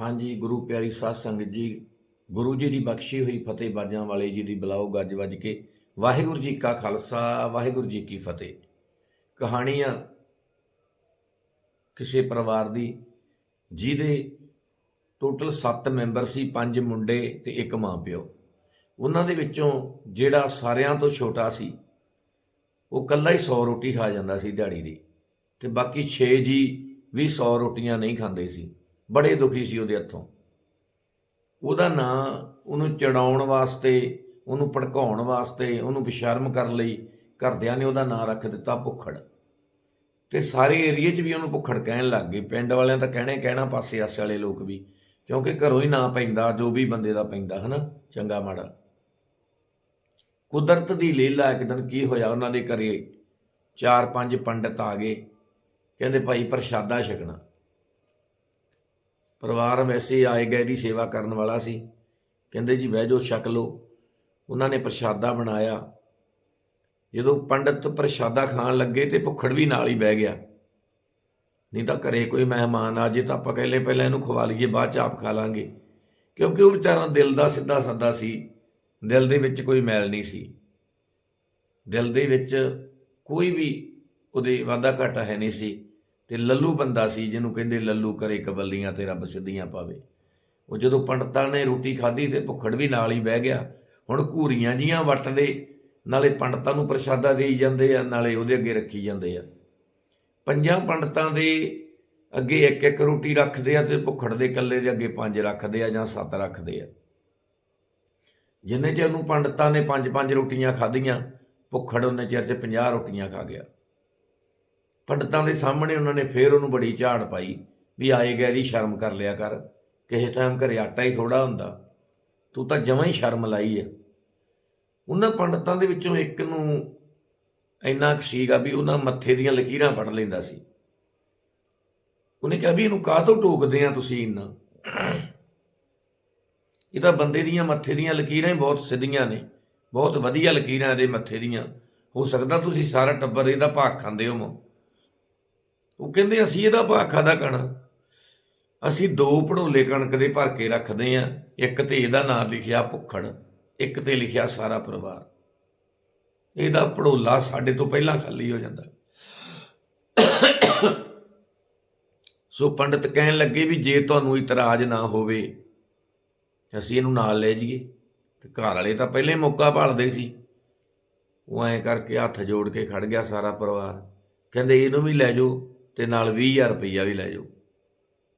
ਹਾਂਜੀ, ਗੁਰੂ ਪਿਆਰੀ ਸਾਧ ਸੰਗਤ ਜੀ, ਗੁਰੂ ਜੀ ਦੀ ਬਖਸ਼ੀ ਹੋਈ ਫਤਿਹ ਬਾਜਾਂ ਵਾਲੇ ਜੀ ਦੀ ਬੁਲਾਓ ਗੱਜ ਵੱਜ ਕੇ। ਵਾਹਿਗੁਰੂ ਜੀ ਕਾ ਖਾਲਸਾ, ਵਾਹਿਗੁਰੂ ਜੀ ਕੀ ਫਤਿਹ। ਕਹਾਣੀਆਂ ਕਿਸੇ ਪਰਿਵਾਰ ਦੀ, ਜਿਹਦੇ ਟੋਟਲ 7 ਮੈਂਬਰ ਸੀ, ਪੰਜ ਮੁੰਡੇ ਤੇ ਇੱਕ ਮਾਂ ਪਿਓ। ਉਹਨਾਂ ਦੇ ਵਿੱਚੋਂ ਜਿਹੜਾ ਸਾਰਿਆਂ ਤੋਂ ਛੋਟਾ ਸੀ, ਉਹ ਕੱਲਾ ਹੀ 100 ਰੋਟੀ ਖਾ ਜਾਂਦਾ ਸੀ ਦਿਹਾੜੀ ਦੀ। ਤੇ ਬਾਕੀ 6 ਜੀ ਵੀ 100 ਰੋਟੀਆਂ ਨਹੀਂ ਖਾਂਦੇ ਸੀ। ਬੜੇ ਦੁਖੀ ਸੀ ਉਹਦੇ ਹੱਥੋਂ। ਉਹਦਾ ਨਾਂ ਉਹਨੂੰ ਚੜਾਉਣ ਵਾਸਤੇ, ਉਹਨੂੰ ਭੜਕਾਉਣ ਵਾਸਤੇ, ਉਹਨੂੰ ਬੇਸ਼ਰਮ ਕਰਨ ਲਈ ਘਰਦਿਆਂ ਨੇ ਉਹਦਾ ਨਾਂ ਰੱਖ ਦਿੱਤਾ ਭੁੱਖੜ। ਤੇ ਸਾਰੇ ਏਰੀਏ 'ਚ ਵੀ ਉਹਨੂੰ ਭੁੱਖੜ ਕਹਿਣ ਲੱਗ ਗਏ। ਪਿੰਡ ਵਾਲਿਆਂ ਤਾਂ ਕਹਿਣੇ ਕਹਿਣਾ, ਪਾਸੇ ਆਸੇ ਵਾਲੇ ਲੋਕ ਵੀ। ਕਿਉਂਕਿ ਘਰੋਂ ਹੀ ਨਾਂ ਪੈਂਦਾ, ਜੋ ਵੀ ਬੰਦੇ ਦਾ ਪੈਂਦਾ, ਹਨਾ? ਚੰਗਾ ਮਾੜਾ। ਕੁਦਰਤ ਦੀ ਲੀਲਾ ਇੱਕ ਦਿਨ ਕੀ ਹੋਇਆ ਉਹਨਾਂ ਦੇ ਘਰੇ? ਚਾਰ ਪੰਜ ਪੰਡਤ ਆ ਗਏ। ਕਹਿੰਦੇ, ਭਾਈ ਪ੍ਰਸ਼ਾਦਾ ਛਕਣਾ। ਪਰਿਵਾਰ ਵੈਸੇ ਹੀ ਆਏ ਗਏ ਦੀ ਸੇਵਾ ਕਰਨ ਵਾਲਾ ਸੀ। ਕਹਿੰਦੇ ਜੀ, ਬਹਿ ਜਾਓ, ਛਕ ਲਓ। ਉਹਨਾਂ ਨੇ ਪ੍ਰਸ਼ਾਦਾ ਬਣਾਇਆ। ਜਦੋਂ ਪੰਡਤ ਪ੍ਰਸ਼ਾਦਾ ਖਾਣ ਲੱਗੇ ਤੇ ਭੁੱਖੜ ਵੀ ਨਾਲ ਹੀ ਬਹਿ ਗਿਆ। ਨਹੀਂ ਤਾਂ ਘਰੇ ਕੋਈ ਮਹਿਮਾਨ ਆ ਜੇ ਤਾਂ ਆਪਾਂ ਕਹਿੰਦੇ ਪਹਿਲਾਂ ਇਹਨੂੰ ਖਵਾ ਲਈਏ, ਬਾਅਦ ਚ ਆਪ ਖਾ ਲਾਂਗੇ। ਕਿਉਂਕਿ ਉਹ ਵਿਚਾਰਾ ਦਿਲ ਦਾ ਸਿੱਧਾ ਸਾਦਾ ਸੀ। ਦਿਲ ਦੇ ਵਿੱਚ ਕੋਈ ਮੈਲ ਨਹੀਂ ਸੀ। ਦਿਲ ਦੇ ਵਿੱਚ ਕੋਈ ਵੀ ਉਹਦੇ ਵਾਦਾ ਘਾਟਾ ਹੈ ਨਹੀਂ ਸੀ। ਤੇ ਲੱਲੂ ਬੰਦਾ ਸੀ ਜਿਹਨੂੰ ਕਹਿੰਦੇ ਲੱਲੂ ਕਰੇ ਕਬੱਲੀਆਂ ਤੇ ਰੱਬ ਸਿੱਧੀਆਂ ਪਾਵੇ। ਉਹ ਜਦੋਂ ਪੰਡਤਾਂ ਨੇ ਰੋਟੀ ਖਾਧੀ ਤੇ ਭੁੱਖੜ ਵੀ ਨਾਲ ਹੀ ਬਹਿ ਗਿਆ, ਹੁਣ ਘੂਰੀਆਂ ਜੀਆਂ ਵੱਟਦੇ, ਨਾਲੇ ਪੰਡਤਾਂ ਨੂੰ ਪ੍ਰਸ਼ਾਦਾ ਦੇਈ ਜਾਂਦੇ ਆ, ਨਾਲੇ ਉਹਦੇ ਅੱਗੇ ਰੱਖੀ ਜਾਂਦੇ ਆ। ਪੰਜਾਂ ਪੰਡਤਾਂ ਦੇ ਅੱਗੇ ਇੱਕ ਇੱਕ ਰੋਟੀ ਰੱਖਦੇ ਆ ਤੇ ਭੁੱਖੜ ਦੇ ਇਕੱਲੇ ਦੇ ਅੱਗੇ ਪੰਜ ਰੱਖਦੇ ਆ ਜਾਂ ਸੱਤ ਰੱਖਦੇ ਆ। ਜਿੰਨੇ ਚਿਰ ਨੂੰ ਪੰਡਤਾਂ ਨੇ ਪੰਜ ਪੰਜ ਰੋਟੀਆਂ ਖਾਧੀਆਂ, ਭੁੱਖੜ ਉਹਨੇ ਚਿਰ ਤੇ 50 ਰੋਟੀਆਂ ਖਾ ਗਿਆ। ਪੰਡਤਾਂ ਦੇ ਸਾਹਮਣੇ ਉਹਨਾਂ ਨੇ ਫੇਰ ਉਹਨੂੰ ਬੜੀ ਝਾੜ ਪਾਈ ਵੀ ਆਏ ਗਏ ਦੀ ਸ਼ਰਮ ਕਰ ਲਿਆ ਕਰ, ਕਿਸੇ ਟਾਈਮ ਘਰੇ ਆਟਾ ਹੀ ਥੋੜਾ ਹੁੰਦਾ। ਤੂੰ ਤਾਂ ਜਮਾਂ ਹੀ ਸ਼ਰਮ ਲਾਈ ਹੈ ਉਹਨਾਂ ਪੰਡਤਾਂ ਦੇ ਵਿੱਚੋਂ ਇੱਕ ਨੂੰ ਇੰਨਾ ਕੁ ਸੀਗਾ ਵੀ ਉਹਨਾਂ ਮੱਥੇ ਦੀਆਂ ਲਕੀਰਾਂ ਪੜ ਲੈਂਦਾ ਸੀ। ਉਹਨੇ ਕਿਹਾ ਵੀ ਇਹਨੂੰ ਕਾਹ ਤੋਂ ਟੋਕਦੇ ਆ ਤੁਸੀਂ ਇੰਨਾ? ਇਹ ਤਾਂ ਬੰਦੇ ਦੀਆਂ ਮੱਥੇ ਦੀਆਂ ਲਕੀਰਾਂ ਹੀ ਬਹੁਤ ਸਿੱਧੀਆਂ ਨੇ, ਬਹੁਤ ਵਧੀਆ ਲਕੀਰਾਂ ਇਹਦੇ ਮੱਥੇ ਦੀਆਂ। ਹੋ ਸਕਦਾ ਤੁਸੀਂ ਸਾਰਾ ਟੱਬਰ ਇਹਦਾ ਭਾਗ ਖਾਂਦੇ ਹੋ ਉਹ ਕਹਿੰਦੇ ਅਸੀਂ ਇਹਦਾ ਭਾਖਾ ਦਾ ਕਣਾ ਅਸੀਂ ਦੋ ਭੜੋਲੇ ਕਣਕ ਦੇ ਭਰ ਕੇ ਰੱਖਦੇ ਆ। ਇੱਕ ਤੇ ਇਹਦਾ ਨਾਮ ਲਿਖਿਆ ਭੁੱਖੜ ਇੱਕ ਤੇ ਲਿਖਿਆ ਸਾਰਾ ਪਰਿਵਾਰ। ਇਹਦਾ ਪੜੋਲਾ ਸਾਡੇ ਤੋਂ ਪਹਿਲਾਂ ਖਾਲੀ ਹੋ ਜਾਂਦਾ। ਸੋ ਪੰਡਤ ਕਹਿਣ ਲੱਗੇ ਵੀ ਜੇ ਤੁਹਾਨੂੰ ਇਤਰਾਜ਼ ਨਾ ਹੋਵੇ, ਅਸੀਂ ਇਹਨੂੰ ਨਾਲ ਲੈ ਜਾਈਏ। ਤੇ ਘਰ ਵਾਲੇ ਤਾਂ ਪਹਿਲੇ ਮੌਕਾ ਭਾਲਦੇ ਸੀ। ਉਹ ਐਂ ਕਰਕੇ ਹੱਥ ਜੋੜ ਕੇ ਖੜ ਗਿਆ ਸਾਰਾ ਪਰਿਵਾਰ। ਕਹਿੰਦੇ ਇਹਨੂੰ ਵੀ ਲੈ ਜਾਓ। ਤੇ ਨਾਲ 20000 ਰੁਪਈਆ ਵੀ ਲੈ ਜਾਓ।